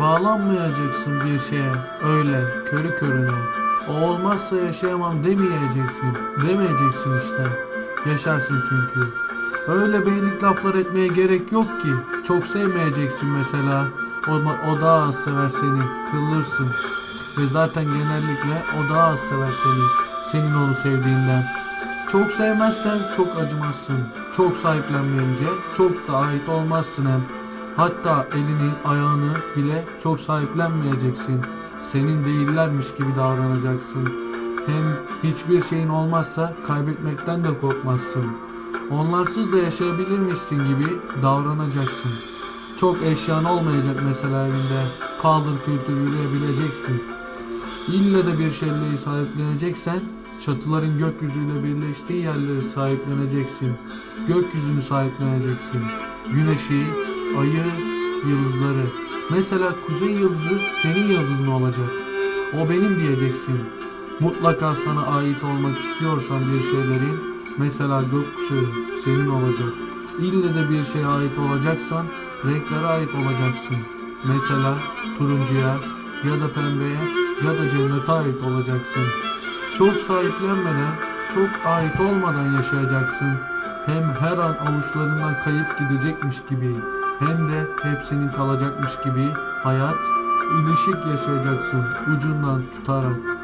Bağlanmayacaksın bir şeye öyle körü körüne. O olmazsa yaşayamam demeyeceksin. Demeyeceksin işte. Yaşarsın çünkü. Öyle beylik laflar etmeye gerek yok ki. Çok sevmeyeceksin mesela. O, o daha az sever seni. Kırılırsın. Ve zaten genellikle o daha az sever seni. Senin onu sevdiğinden. Çok sevmezsen çok acımazsın. Çok sahiplenmeyince çok da ait olmazsın hem. Hatta elini, ayağını bile çok sahiplenmeyeceksin. Senin değillermiş gibi davranacaksın. Hem hiçbir şeyin olmazsa kaybetmekten de korkmazsın. Onlarsız da yaşayabilirmişsin gibi davranacaksın. Çok eşyan olmayacak mesela evinde. Kaldır kültürüyle bileceksin. İlle de bir şeyleri sahipleneceksen çatıların gökyüzüyle birleştiği yerleri sahipleneceksin. Gökyüzünü sahipleneceksin. Güneşi, ayı, yıldızları. Mesela kuzey yıldızı senin yıldızın olacak. O benim diyeceksin. Mutlaka sana ait olmak istiyorsan bir şeylerin mesela gökkuşağı senin olacak. İlle de bir şeye ait olacaksan renklere ait olacaksın. Mesela turuncuya ya da pembeye ya da cennete ait olacaksın. Çok sahiplenmeden, çok ait olmadan yaşayacaksın. Hem her an avuçlarından kayıp gidecekmiş gibi hem de hepsinin kalacakmış gibi hayat ilişik yaşayacaksın ucundan tutarak.